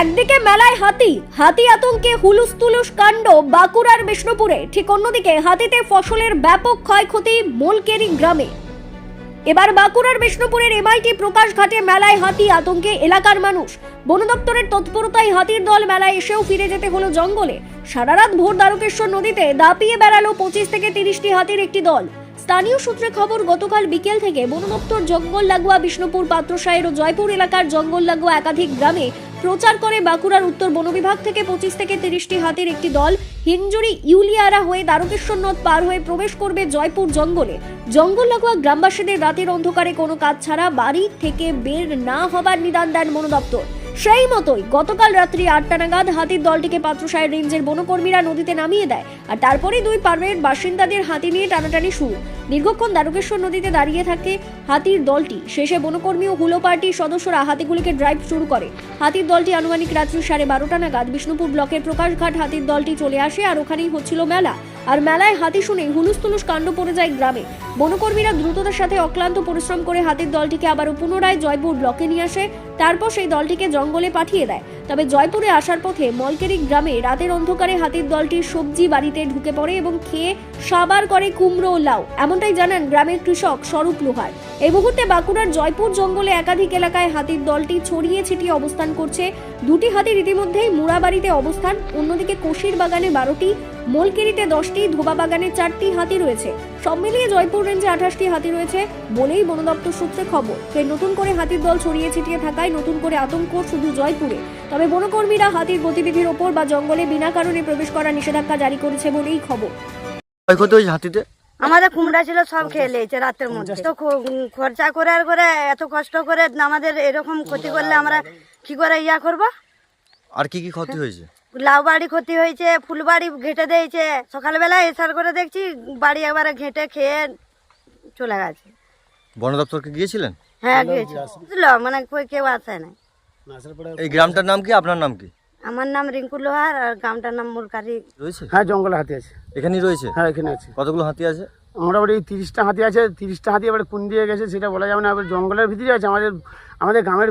একদিকে মেলায় হাতি হাতি আতঙ্কে হুলুস তুলুস কাণ্ড বাঁকুড়ার বিষ্ণুপুরে। ঠিক অন্যদিকে হাতিতে ফসলের ব্যাপক ক্ষয়ক্ষতি মোলকেরি গ্রামে। এবার বাঁকুড়ার বিষ্ণুপুরের এমআইটি প্রকাশ ঘাটে মেলায় হাতি আতঙ্কে এলাকার মানুষ। বন দপ্তরের তৎপরতায় হাতির দল মেলায় এসেও ফিরে যেতে হলো জঙ্গলে। সারা রাত ভোর দ্বারকেশ্বর নদীতে দাপিয়ে বেড়ালো পঁচিশ থেকে তিরিশটি হাতির একটি দল। স্থানীয় সূত্রে খবর, গতকাল বিকেল থেকে বন দপ্তর জঙ্গল লাগোয়া বিষ্ণুপুর পাত্রসায়ের ও জয়পুর এলাকার জঙ্গল লাগোয়া একাধিক গ্রামে প্রচার করে বাঁকুড়ার উত্তর বন বিভাগ থেকে পঁচিশ থেকে তিরিশটি হাতির একটি দল হিঞ্জুরি ইউলিয়ারা হয়ে দ্বারকেশ্বর নদ পার হয়ে প্রবেশ করবে জয়পুর জঙ্গলে। জঙ্গল লাগোয়া গ্রামবাসীদের রাতের অন্ধকারে কোনো কাজ ছাড়া বাড়ি থেকে বের না হবার নিদান দেন বন দপ্তর সেই মতোই গতকাল রাত্রি আটটা নাগাদ হাতির দলটিকে পাত্রসায়ের রেঞ্জের বনকর্মীরা নদীতে নামিয়ে দেয় আর তারপরেই দুই পার্মের বাসিন্দাদের হাতি নিয়ে টানাটানি শুরু। দীর্ঘক্ষণ দ্বারকেশ্বর নদীতে দাঁড়িয়ে থাকে হাতির দলটি। শেষে বনকর্মী ও হুলো পার্টির সদস্যরা হাতিগুলিকে ড্রাইভ শুরু করে। হাতির দলটি আনুমানিক রাত্রি সাড়ে বারোটা নাগাদ বিষ্ণুপুর ব্লকের প্রকাশঘাট হাতির দলটি চলে আসে আর ওখানেই হচ্ছিল মেলা। আর মেলায় হাতি শুনে হুলুস তুলুস কাণ্ড পড়ে যায় গ্রামে। বনকর্মীরা দ্রুততার সাথে অক্লান্ত পরিশ্রম করে হাতির দলটিকে আবারও পুনরায় জয়পুর ব্লকে নিয়ে আসে। তারপর সেই দলটিকে জঙ্গলে পাঠিয়ে দেয়। তবে জয়পুরে আসার পথে মলকেরি গ্রামে রাতের অন্ধকারে হাতির দলটি সবজি বাড়িতে ঢুকে পড়ে এবং খেয়ে সাবার করে কুমড়ো লাউ। এমনটাই জানান গ্রামের কৃষক স্বরূপ লোহার। এই মুহূর্তে বাঁকুড়ার জয়পুর জঙ্গলে একাধিক এলাকায় হাতির দলটি ছড়িয়ে ছিটিয়ে অবস্থান করছে। দুটি হাতির ইতিমধ্যেই মুড়াবাড়িতে অবস্থান। অন্যদিকে কোশির বাগানে বারোটি, মোলকেরিতে দশটি, ধোবা বাগানে চারটি হাতি রয়েছে। সব মিলিয়ে জয়পুর রেঞ্জে আঠাশটি হাতি রয়েছে বলেই বন দপ্তর সূত্রে খবর। ফের নতুন করে হাতির দল ছড়িয়ে ছিটিয়ে থাকায় নতুন করে আতঙ্ক শুধু জয়পুরে। তবে বনকর্মীরা হাতির গতিবিধির ওপর বা জঙ্গলে বিনা কারণে প্রবেশ করার নিষেধাজ্ঞা জারি করেছে বলেই খবর। হাতিতে? আমাদের কুমড়া ছিল সব খেয়ে লেগেছে রাতের মধ্যে। তো খু- খরচা করে আর করে এত কষ্ট করে আমাদের এরকম ক্ষতি করলে আমরা কি করে ইয়া করব? আর কি কি ক্ষতি হয়েছে? লাউ বাড়ি ক্ষতি হয়েছে ফুল বাড়ি ঘেটে দিয়েছে। সকালবেলা এসার করে দেখছি বাড়ি একবারে ঘেটে খেয়ে চলে গেছে। বন দপ্তরকে গিয়েছিলেন? হ্যাঁ গিয়েছে। মানে কেউ আসে না এই গ্রামটার নাম কি? আপনার নাম কি? আমার নাম রিঙ্কু লোহার আর গ্রামটার নাম মুলকারি। রয়েছে? হ্যাঁ জঙ্গলে হাতি আছে। এখানেই রয়েছে? হ্যাঁ এখানে আছে। কতগুলো হাতি আছে? মোটামুটি তিরিশটা হাতি আছে। তিরিশটা হাতি এবার কোন দিয়ে গেছে সেটা বলা যাবে না। এবার জঙ্গলের ভিতরে আছে আমাদের আমাদের গ্রামের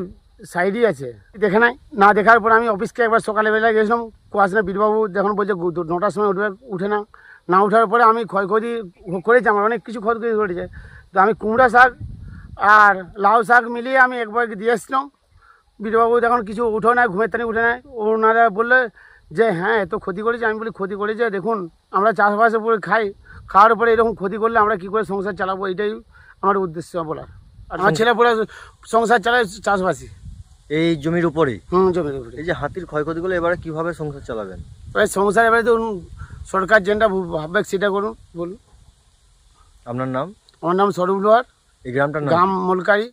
সাইডই আছে। দেখে নাই। না দেখার পর আমি অফিসকে একবার সকালবেলা গেছিলাম। কুয়াশনা বীরবাবু যখন বলছে নটার সময় উঠবে উঠে না। না ওঠার পরে আমি ক্ষয়ক্ষতি করেছি আমার অনেক কিছু ক্ষয়ক্ষতি ঘটেছে। তো আমি কুমড়া শাক আর লাউ শাক মিলিয়ে আমি একবার দিয়ে এসছিলাম। বীরবাবু যখন কিছু উঠো না ঘুমের তানি উঠে নেয় ওনারা বললে যে হ্যাঁ এত ক্ষতি করেছে। আমি বলি ক্ষতি করেছে? দেখুন আমরা চাষবাসের উপরে খাই। খাওয়ার পরে এরকম ক্ষতি করলে আমরা কি করে সংসার চালাবো? এটাই আমার উদ্দেশ্য বলার। আর আমার ছেলে পরে সংসার চালায় চাষবাসী। এই জমির উপরেই? হুম জমির উপরে এই যে হাতির ক্ষয়ক্ষতিগুলো এবারে কীভাবে সংসার চালাবেন? এবার সংসার এবারে তো সরকার যেটা ভাববে সেটা করুন বলুন। আপনার নাম? আমার নাম স্বরূপ লোহার। এই গ্রামটার নাম? গ্রাম মলকারি।